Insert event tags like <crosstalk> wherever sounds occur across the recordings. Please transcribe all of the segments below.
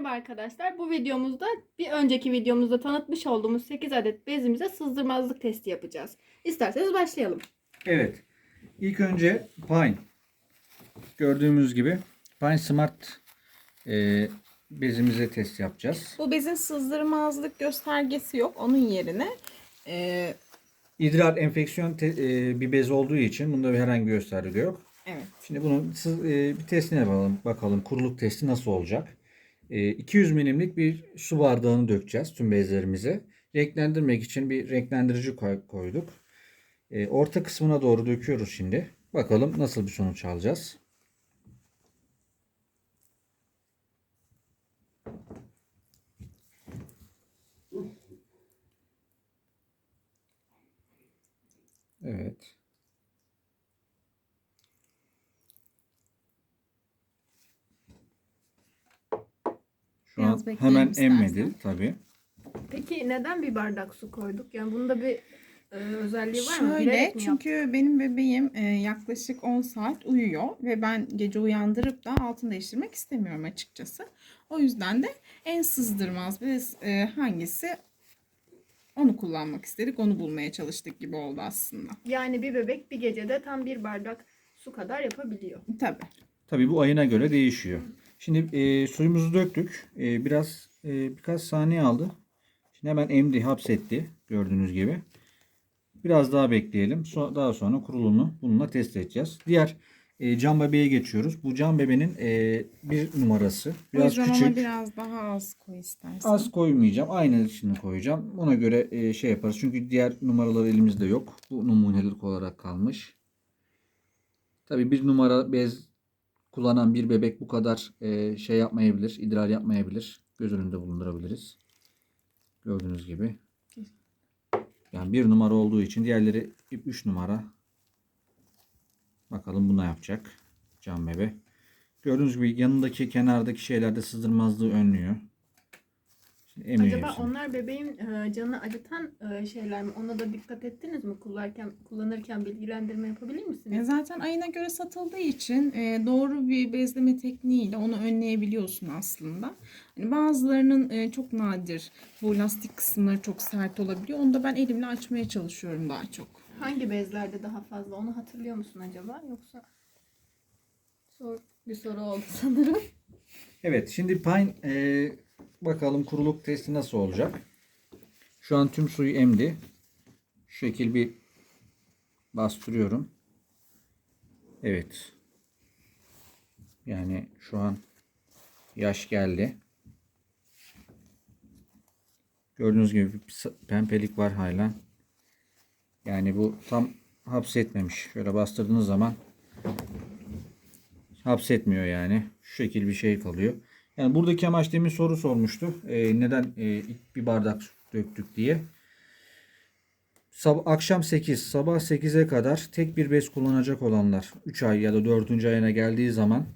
Merhaba arkadaşlar. Bu videomuzda bir önceki videomuzda tanıtmış olduğumuz 8 adet bezimize sızdırmazlık testi yapacağız. İsterseniz başlayalım. Evet. İlk önce Pine. Gördüğümüz gibi Pine Smart e, bezimize test yapacağız. Bu bezin sızdırmazlık göstergesi yok. Onun yerine e, İdrar enfeksiyon te- e, bir bez olduğu için bunda bir herhangi bir gösterge yok. evet Şimdi bunun e, bir testine bakalım. Bakalım kuruluk testi nasıl olacak. E, 200 milimlik bir su bardağını dökeceğiz tüm bezlerimize. Renklendirmek için bir renklendirici koy- koyduk. E, orta kısmına doğru döküyoruz şimdi. Bakalım nasıl bir sonuç alacağız. Evet. Şu Biraz an bekleyelim hemen istersen. emmedi tabii. Peki neden bir bardak su koyduk? Yani bunda bir e, özelliği var mı? Şöyle Bilerek mi çünkü benim bebeğim e, yaklaşık 10 saat uyuyor ve ben gece uyandırıp da altını değiştirmek istemiyorum açıkçası. O yüzden de en sızdırmaz bez e, hangisi onu kullanmak istedik. Onu bulmaya çalıştık gibi oldu aslında. Yani bir bebek bir gecede tam bir bardak su kadar yapabiliyor. Tabii. Tabii bu ayına göre değişiyor. Şimdi e, suyumuzu döktük. E, biraz e, birkaç saniye aldı. Şimdi hemen emdi, hapsetti gördüğünüz gibi. Biraz daha bekleyelim. So- daha sonra kurulumunu bununla test edeceğiz. Diğer e, cam bebeğe geçiyoruz. Bu cam bebeğin e, bir numarası. o Biraz yüzden küçük. ona biraz daha az koy istersen. Az koymayacağım. Aynı içini koyacağım. Ona göre e, şey yaparız. Çünkü diğer numaralar elimizde yok. Bu numunelik olarak kalmış. Tabii bir numara bez kullanan bir bebek bu kadar e, şey yapmayabilir. idrar yapmayabilir. Göz önünde bulundurabiliriz. Gördüğünüz gibi. Yani bir numara olduğu için diğerleri 3 numara. Bakalım buna yapacak. Can bebe. Gördüğünüz gibi yanındaki kenardaki şeylerde sızdırmazlığı önlüyor. Emiyor Acaba hepsini. onlar bebeğin e, canını acıtan e, şeyler mi? Ona da dikkat ettiniz mi? Kullanırken, kullanırken bilgilendirme yapabilir E, misiniz? Zaten ayına göre satıldığı için e, doğru bir bezleme tekniğiyle onu önleyebiliyorsun aslında. Hani bazılarının e, çok nadir bu lastik kısımları çok sert olabiliyor. Onu da ben elimle açmaya çalışıyorum daha çok. Hangi bezlerde daha fazla? Onu hatırlıyor musun acaba? Yoksa zor bir soru oldu sanırım. Evet şimdi Pine e, bakalım kuruluk testi nasıl olacak. Şu an tüm suyu emdi. Şu şekil bir bastırıyorum. Evet. Yani şu an yaş geldi. Gördüğünüz gibi bir pembelik var hala. Yani bu tam hapsetmemiş. Şöyle bastırdığınız zaman hapsetmiyor yani. Şu şekil bir şey kalıyor. Yani buradaki amaç demin soru sormuştu. Ee, neden e, bir bardak döktük diye. Sab- akşam 8, sabah 8'e kadar tek bir bez kullanacak olanlar 3 ay ya da 4. ayına geldiği zaman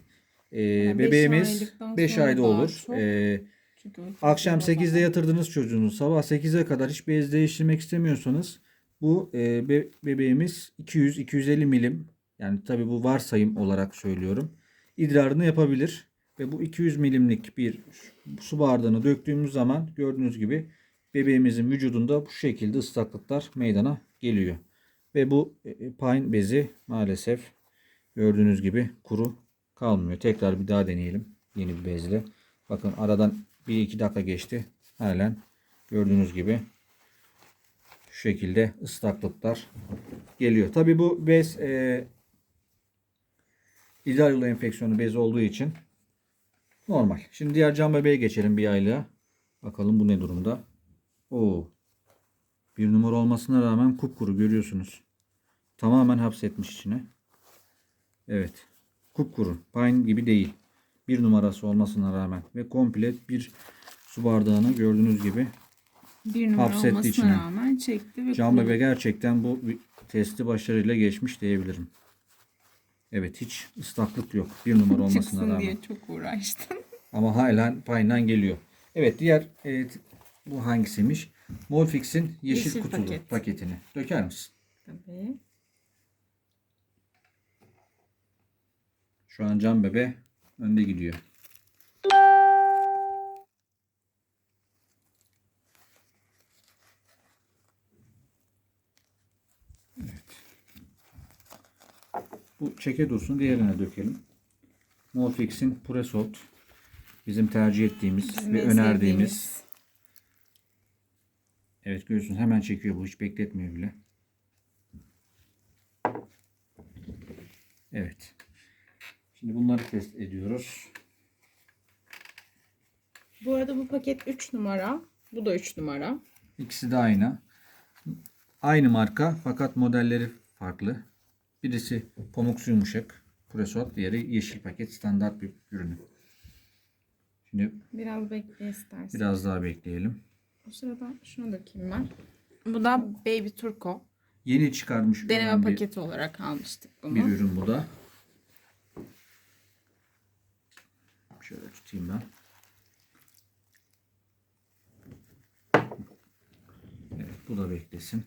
e, Yani bebeğimiz aylıktan 5 sonra ayda olur. E, Akşam uyku 8'de zaman- yatırdığınız çocuğunuz sabah 8'e kadar hiç bez değiştirmek istemiyorsanız bu e, be- bebeğimiz 200-250 milim yani tabi bu varsayım olarak söylüyorum idrarını yapabilir ve bu 200 milimlik bir su bardağını döktüğümüz zaman gördüğünüz gibi bebeğimizin vücudunda bu şekilde ıslaklıklar meydana geliyor. Ve bu e, pine bezi maalesef gördüğünüz gibi kuru kalmıyor. Tekrar bir daha deneyelim yeni bir bezle. Bakın aradan 1-2 dakika geçti. Halen gördüğünüz gibi şu şekilde ıslaklıklar geliyor. Tabi bu bez e, idrar yolu enfeksiyonu bezi olduğu için normal. Şimdi diğer cam bebeğe geçelim bir aylığa. Bakalım bu ne durumda. Oo. Bir numara olmasına rağmen kupkuru görüyorsunuz. Tamamen hapsetmiş içine. Evet. Kupkuru. Pine gibi değil. Bir numarası olmasına rağmen. Ve komple bir su bardağını gördüğünüz gibi bir numara hapsetti olmasına içine. rağmen çekti ve Can. Bebe gerçekten bu testi başarıyla geçmiş diyebilirim. Evet hiç ıslaklık yok. Bir numara <laughs> olmasına çıksın rağmen. diye çok uğraştım. Ama halen payından geliyor. Evet diğer e, bu hangisiymiş? Molfix'in yeşil, Yeşil kutulu paket. paketini. Döker misin? Tabii. Şu an Can Bebe önde gidiyor. Bu çeke dursun. Diğerine dökelim. Morfix'in Puresoft. Bizim tercih ettiğimiz Bizim ve önerdiğimiz. sevdiğimiz. Evet görüyorsunuz hemen çekiyor bu. Hiç bekletmiyor bile. Evet. Şimdi bunları test ediyoruz. Bu arada bu paket 3 numara. Bu da 3 numara. İkisi de aynı. Aynı marka fakat modelleri farklı. Birisi pamuksu yumuşak. Puresot. Diğeri yeşil paket standart bir ürünü. Şimdi Biraz bekle istersen. biraz daha bekleyelim. O sırada şunu dökeyim ben. Bu da Baby Turco. Yeni çıkarmış Deneme olan bir, paketi olarak almıştık bunu. bir ürün bu da. Şöyle tutayım ben. Evet bu da beklesin.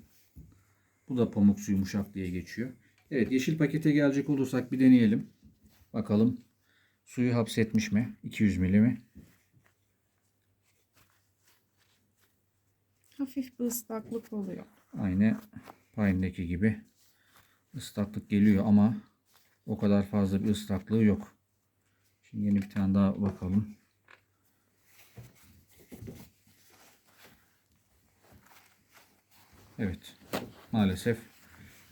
Bu da pamuksu yumuşak diye geçiyor. Evet yeşil pakete gelecek olursak bir deneyelim. Bakalım suyu hapsetmiş mi? 200 milimi. Hafif bir ıslaklık oluyor. Aynı Pine'deki gibi ıslaklık geliyor ama o kadar fazla bir ıslaklığı yok. Şimdi yeni bir tane daha bakalım. Evet. Maalesef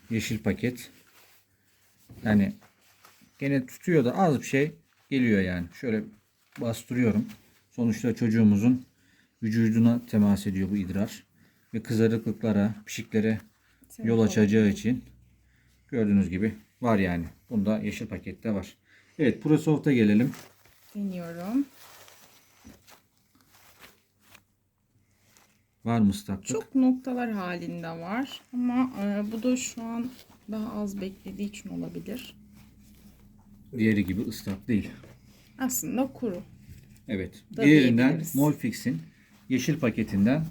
yeşil paket. Yani gene tutuyor da az bir şey geliyor yani. Şöyle bastırıyorum. Sonuçta çocuğumuzun vücuduna temas ediyor bu idrar. Ve kızarıklıklara, pişiklere yol açacağı için gördüğünüz gibi var yani. Bunda yeşil pakette var. Evet ProSoft'a gelelim. Deniyorum. Var mı ıslaklık? Çok noktalar halinde var. Ama e, bu da şu an daha az beklediği için olabilir. Diğeri gibi ıslak değil. Aslında kuru. Evet. Da Diğerinden. Molfix'in yeşil paketinden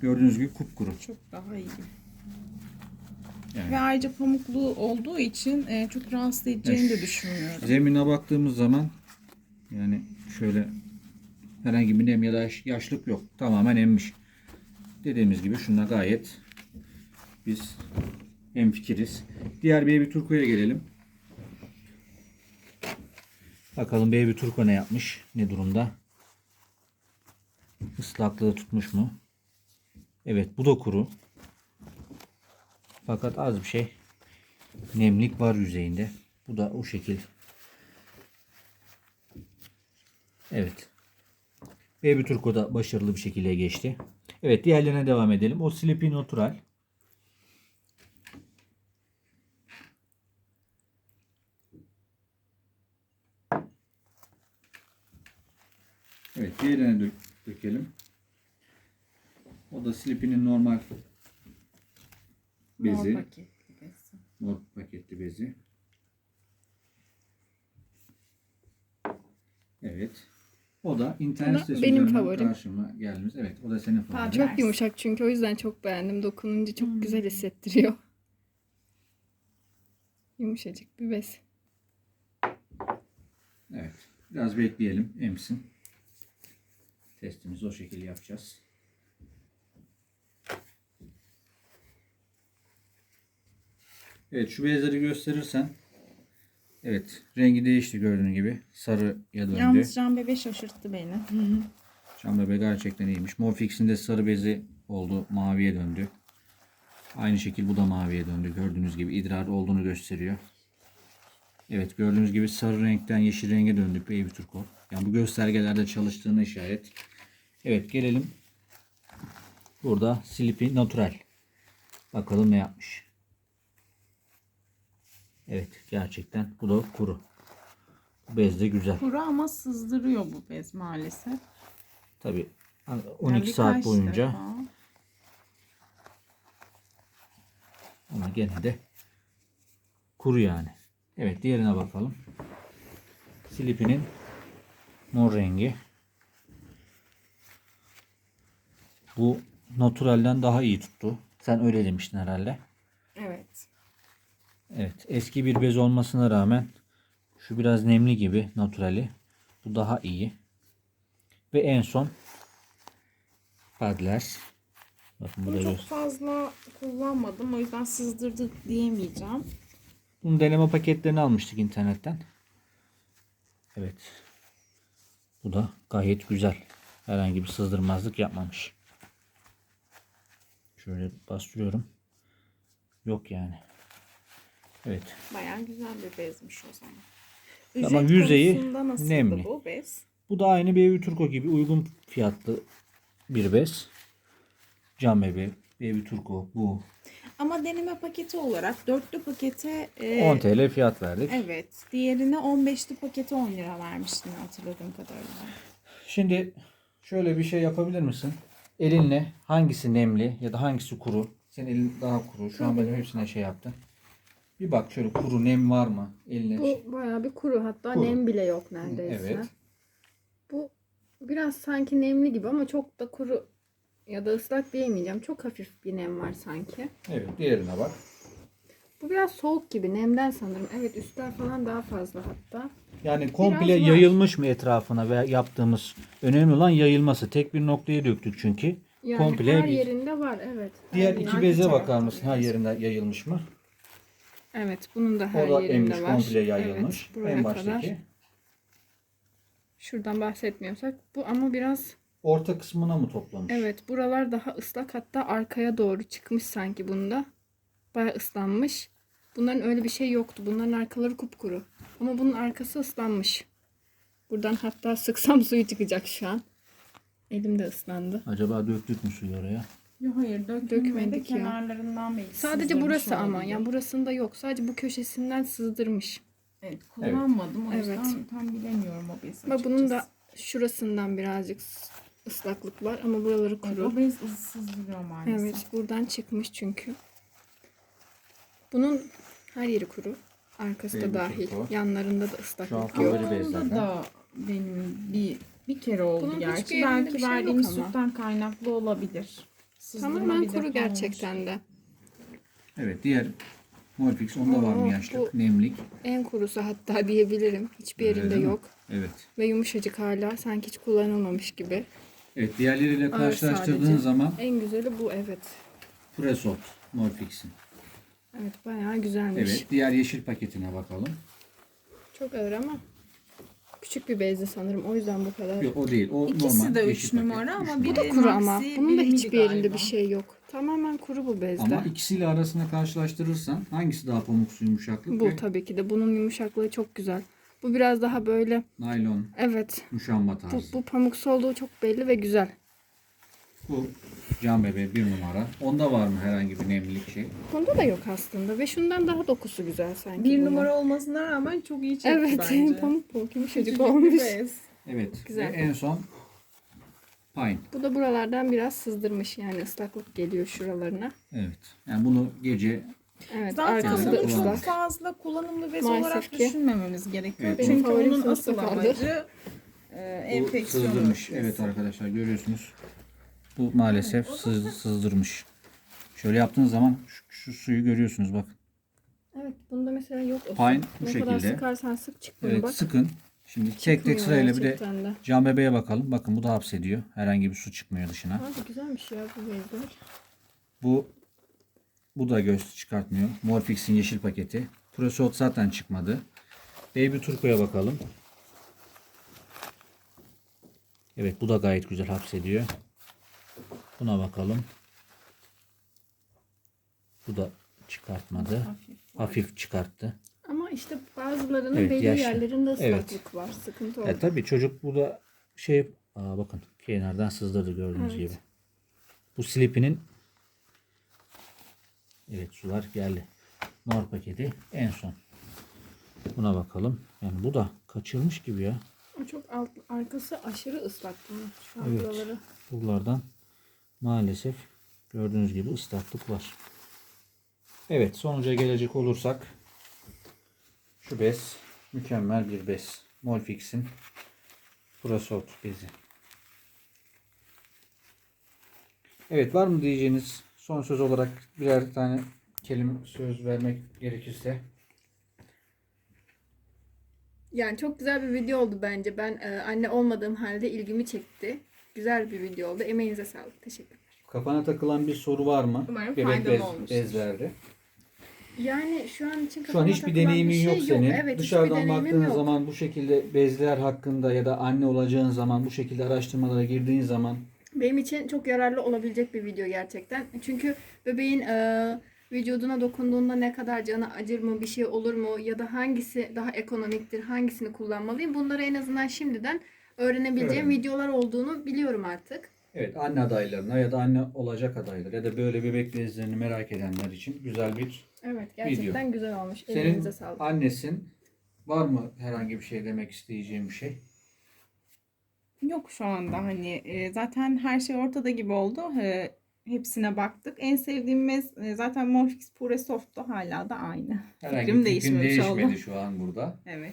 gördüğünüz gibi kupkuru. Çok daha iyi. Yani. Ve ayrıca pamuklu olduğu için e, çok rahatsız edeceğini de Evet. düşünmüyorum. Zemine baktığımız zaman yani şöyle herhangi bir nem ya da yaş- yaşlık yok. Tamamen emmiş. Dediğimiz gibi şuna gayet biz hemfikiriz. Diğer Baby Turco'ya gelelim. Bakalım Baby Turco ne yapmış? Ne durumda? Islaklığı tutmuş mu? Evet bu da kuru. Fakat az bir şey nemlik var yüzeyinde. Bu da o şekil. Evet. Baby Turco da başarılı bir şekilde geçti. Evet diğerlerine devam edelim. O Sleepy Natural. Evet diğerine dök dökelim. O da Sleepy'nin normal bezi. Mor paketli bezi. Mor paketli bezi. Evet. O da internet Bu da sitesi benim üzerinden favorim. karşıma geldiğimiz. Evet o da senin favorin. Çok yumuşak çünkü o yüzden çok beğendim. Dokununca çok güzel hissettiriyor. <laughs> Yumuşacık bir bez. Evet. Biraz bekleyelim. Emsin. Testimizi o şekilde yapacağız. Evet şu bezleri gösterirsen. Evet rengi değişti gördüğün gibi. Sarıya döndü. Yalnız Can Bebe şaşırttı beni. Cam bebe gerçekten iyiymiş. Morfix'in de sarı bezi oldu. Maviye döndü. Aynı şekil bu da maviye döndü. Gördüğünüz gibi idrar olduğunu gösteriyor. Evet gördüğünüz gibi sarı renkten yeşil renge döndük Baby Turco. Yani bu göstergelerde çalıştığına işaret. Evet gelelim. Burada Sleepy Natural. Bakalım ne yapmış. Evet gerçekten bu da kuru. Bu bez de güzel. Kuru ama sızdırıyor bu bez maalesef. Tabi Yani 12 saat birkaç boyunca defa. Ama gene de kuru yani. Evet diğerine bakalım. Sleepy'nin mor rengi. Bu naturalden daha iyi tuttu. Sen öyle demiştin herhalde. Evet. Eski bir bez olmasına rağmen şu biraz nemli gibi naturali. Bu daha iyi. Ve en son Padler. Bakın Bunu çok fazla kullanmadım. O yüzden sızdırdı diyemeyeceğim. Bunun deneme paketlerini almıştık internetten. Evet. Bu da gayet güzel. Herhangi bir sızdırmazlık yapmamış. Şöyle bastırıyorum. Yok yani. Evet. Bayağı güzel bir bezmiş o zaman. Ama Ücret yüzeyi nemli. bu bez? Bu da aynı Baby Turco gibi uygun fiyatlı bir bez. Cam bebe, Baby Turco bu. Ama deneme paketi olarak dörtlü pakete e, 10 TL fiyat verdik. Evet. Diğerine 15'li paketi 10 lira vermiştin hatırladığım kadarıyla. Şimdi şöyle bir şey yapabilir misin? Elinle hangisi nemli ya da hangisi kuru? Senin elin daha kuru. Şu an benim hepsine şey yaptı. Bir bak şöyle kuru nem var mı? Eline Bu bayağı bir kuru hatta Kuru. nem bile yok neredeyse. Evet. Bu biraz sanki nemli gibi ama çok da kuru ya da ıslak diyemeyeceğim. Çok hafif bir nem var sanki. Evet diğerine bak. Bu biraz soğuk gibi nemden sanırım. Evet üstler falan daha fazla hatta. Yani komple Biraz var. yayılmış mı etrafına ve yaptığımız önemli olan yayılması. Tek bir noktaya döktük çünkü. Yani Komple her bir- yerinde var evet. Diğer iki beze bakar mısın? Her yerinde yayılmış mı? Evet bunun da her O da yerinde emmiş var. komple yayılmış. Evet, en kadar. baştaki. Şuradan bahsetmiyorsak bu ama biraz Orta kısmına mı toplamış? evet buralar daha ıslak hatta arkaya doğru çıkmış sanki bunda. Bayağı ıslanmış. Bunların öyle bir şey yoktu. Bunların arkaları kupkuru. Ama bunun arkası ıslanmış. Buradan hatta <laughs> sıksam suyu çıkacak şu an. Elim de ıslandı. Acaba döktük mü suyu oraya? Yok hayır Dökmedik dökülmedi. ya. Kenarlarından belki Sadece burası ama. olabilir. Yani burasında yok. Sadece bu köşesinden sızdırmış. Evet kullanmadım o Evet. yüzden tam bilemiyorum o bezi Ama bunun da şurasından birazcık ıslaklık var ama buraları Evet, kuru. o bez sızdırıyor maalesef. Evet buradan çıkmış çünkü. Bunun her yeri kuru. Arkası da Benim dahil. çok. Yanlarında da Şu an ıslaklık favori yok. Ama bezlerden. onda da benim bir bir kere oldu Bunun hiçbir gerçi. yerinde Belki şey yok verdiğimiz ama. sütten kaynaklı olabilir. Sızdırma Tamamen bir kuru gerçekten de. Evet diğer Molfix onda var Oo, mı yaşlık? bu- Nemlik. En kurusu hatta diyebilirim. Hiçbir yerinde Öyle mi? yok. Evet. Ve yumuşacık hala. Sanki hiç kullanılmamış gibi. Evet diğerleriyle Ağır karşılaştırdığın sadece. zaman En güzeli bu evet. Presot Molfix'in. Evet bayağı güzelmiş. Evet diğer yeşil paketine bakalım. Çok ağır ama küçük bir bezdi sanırım. O yüzden bu kadar. Yok o değil. O İkisi normal de yeşil üç paket. numara ama bir Bu da kuru ama. Maxi Bunun da benimdi hiçbir yerinde galiba. bir şey yok. Tamamen kuru bu bezde. Ama ikisiyle arasında karşılaştırırsan hangisi daha pamuksu yumuşaklık Bu ve tabii ki de. Bunun yumuşaklığı çok güzel. Bu biraz daha böyle naylon evet. muşamba Bu, tarzı. bu pamuksu olduğu çok belli ve güzel. Bu cam bebe bir numara. Onda var mı herhangi bir nemlilik şey? Bunda da yok aslında ve şundan daha dokusu güzel sanki. Bir bunun. numara olmasına rağmen çok iyi çekti Evet bence. <laughs> pamuk pamuk yumuşacık olmuş. Evet. Güzel. Ve en son Pine. Bu da buralardan biraz sızdırmış yani ıslaklık geliyor şuralarına. Evet. Yani bunu gece Evet Zaten bunu çok ıslak. fazla kullanımlı bez Maalesef olarak ki. düşünmememiz gerekiyor. Evet, Çünkü onun asıl amacı e, bu enfeksiyon sızdırmış. önlemesi. Evet arkadaşlar görüyorsunuz. Bu maalesef sız, sızdırmış. Şöyle yaptığınız zaman şu, şu suyu görüyorsunuz bak. Evet bunda mesela yok o. Pine bu ne kadar şekilde. sıkarsan sık çıkmıyor Evet bak. sıkın. Şimdi tek tek Çıkmıyor sırayla bir de gerçekten de. cam bebeğe bakalım. Bakın bu da hapsediyor. Herhangi bir su çıkmıyor dışına. Abi güzelmiş ya bu bezler. Bu bu da göz çıkartmıyor. Morfix'in yeşil paketi. Prosot zaten çıkmadı. Baby Turco'ya bakalım. Evet bu da gayet güzel hapsediyor. Buna bakalım. Bu da çıkartmadı. Hafif. Hafif çıkarttı. Ama işte bazılarının Evet, belli yaşlı. yerlerinde Evet. ıslaklık var. Sıkıntı orada. E tabi çocuk burada şey Aa, bakın kenardan sızdırdı gördüğünüz Evet. gibi. Bu Sleepy'nin Evet sular geldi. Mor paketi en son. Buna bakalım. Yani bu da kaçırmış gibi ya. O çok alt, arkası aşırı ıslak bunun. Şu an Evet. buraları. Buralardan maalesef gördüğünüz gibi ıslaklık var. Evet sonuca gelecek olursak şu bez mükemmel bir bez. Molfix'in Prosort bezi. Evet var mı diyeceğiniz son söz olarak birer tane kelime söz vermek gerekirse? Yani çok güzel bir video oldu bence. Ben e, anne olmadığım halde ilgimi çekti. Güzel bir video oldu. Emeğinize sağlık. Teşekkürler. Kafana takılan bir soru var mı? Umarım Bebek faydalı bez, olmuştur. bezlerde. Yani şu an için Şu an kafama hiçbir takılan bir deneyimin şey yok senin. Evet, hiçbir Dışarıdan deneyimim baktığın yok. zaman bu şekilde bezler hakkında ya da anne olacağın zaman bu şekilde araştırmalara girdiğin zaman Benim için çok yararlı olabilecek bir video gerçekten. Çünkü bebeğin e, vücuduna dokunduğunda ne kadar canı acır mı, bir şey olur mu ya da hangisi daha ekonomiktir, hangisini kullanmalıyım bunları en azından şimdiden öğrenebileceğim Evet. videolar olduğunu biliyorum artık. evet anne adaylarına ya da anne olacak adaylar ya da böyle bebek bezlerini merak edenler için güzel bir Evet gerçekten güzel olmuş. senin Elinize sağlık. annesin. Var mı herhangi bir şey demek isteyeceğim bir şey? Yok şu anda hani e, zaten her şey ortada gibi oldu. E, hepsine baktık. En sevdiğimiz e, zaten Morphix Pure Soft'tu hala da aynı. Herhangi Fikrim bir fikrim değişmemiş değişmedi oldu. şu an burada. Evet.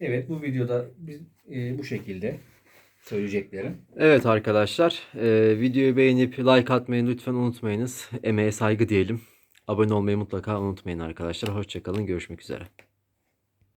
Evet bu videoda biz e, bu şekilde söyleyeceklerim. Evet arkadaşlar, e, videoyu beğenip like atmayı lütfen unutmayınız. Emeğe saygı diyelim. Abone olmayı mutlaka unutmayın arkadaşlar. Hoşçakalın, görüşmek üzere.